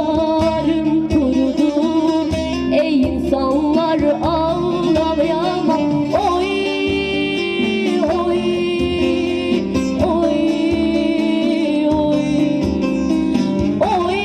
Umutlarım kurudu. Ey insanlar anlayamam Oy oy oy oy. Oy